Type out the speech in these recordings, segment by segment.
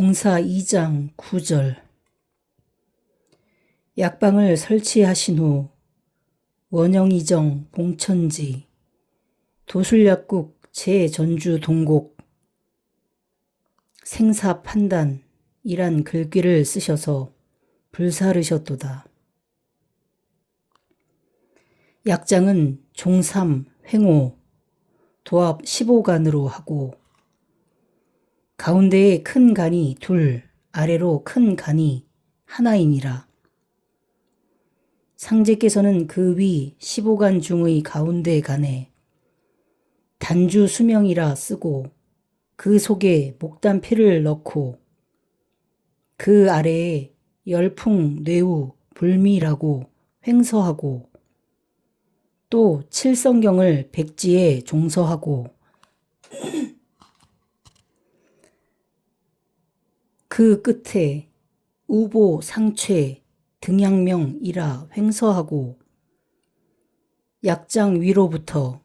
공사 2장 9절 약방을 설치하신 후 원영이정 봉천지 도술약국 제전주 동곡 생사 판단이란 글귀를 쓰셔서 불사르셨도다. 약장은 종삼, 횡호, 도합 15간으로 하고 가운데에 큰 간이 둘, 아래로 큰 간이 하나이니라. 상제께서는 그 위 15간 중의 가운데 간에 단주 수명이라 쓰고 그 속에 목단피를 넣고 그 아래에 열풍, 뇌우, 불미라고 횡서하고 또 칠성경을 백지에 종서하고 그 끝에 우보 상최 등양명이라 횡서하고 약장 위로부터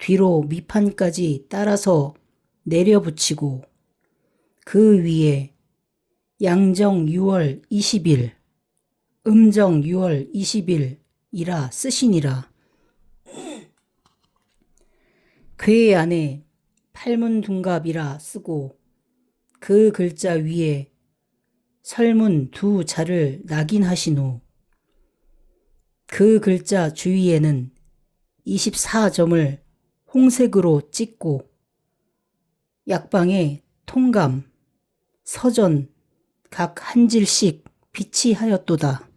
뒤로 밑판까지 따라서 내려붙이고 그 위에 양정 6월 20일, 음정 6월 20일이라 쓰시니라. 궤 안에 팔문둥갑이라 쓰고 그 글자 위에 설문 두 자를 낙인하신 후그 글자 주위에는 24점을 홍색으로 찍고 약방에 통감, 서전 각 한 질씩 비치하였도다.